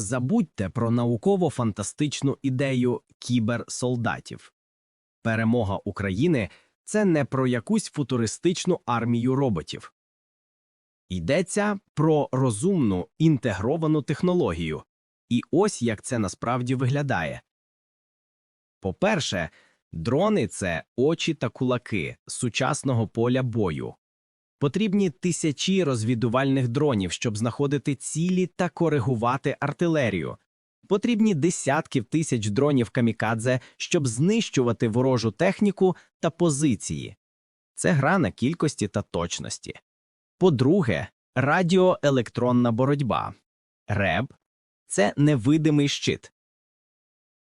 забудьте про науково-фантастичну ідею кіберсолдатів. Перемога України це не про якусь футуристичну армію роботів. Йдеться про розумну інтегровану технологію. І ось як це насправді виглядає. По-перше, дрони це очі та кулаки сучасного поля бою. Потрібні тисячі розвідувальних дронів, щоб знаходити цілі та коригувати артилерію. Потрібні десятків тисяч дронів камікадзе, щоб знищувати ворожу техніку та позиції. Це гра на кількості та точності. По-друге, радіоелектронна боротьба. РЕБ – це невидимий щит.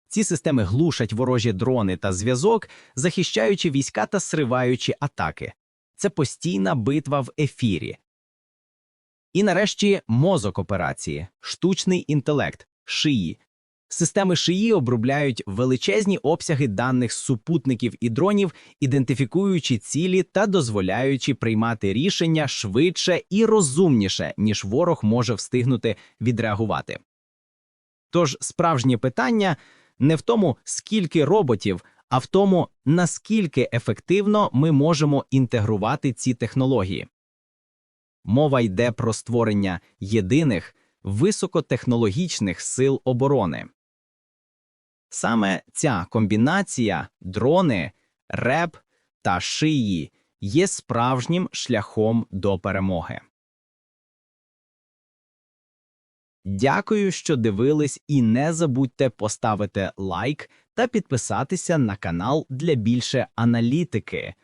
Ці системи глушать ворожі дрони та зв'язок, захищаючи війська та сриваючи атаки. Це постійна битва в ефірі. І нарешті мозок операції, штучний інтелект, шиї. Системи шиї обробляють величезні обсяги даних супутників і дронів, ідентифікуючи цілі та дозволяючи приймати рішення швидше і розумніше, ніж ворог може встигнути відреагувати. Тож справжнє питання не в тому, скільки роботів, а в тому, наскільки ефективно ми можемо інтегрувати ці технології. Мова йде про створення єдиних високотехнологічних сил оборони. Саме ця комбінація дрони, РЕП та шиї є справжнім шляхом до перемоги. Дякую, що дивились, і не забудьте поставити лайк та підписатися на канал для більше аналітики.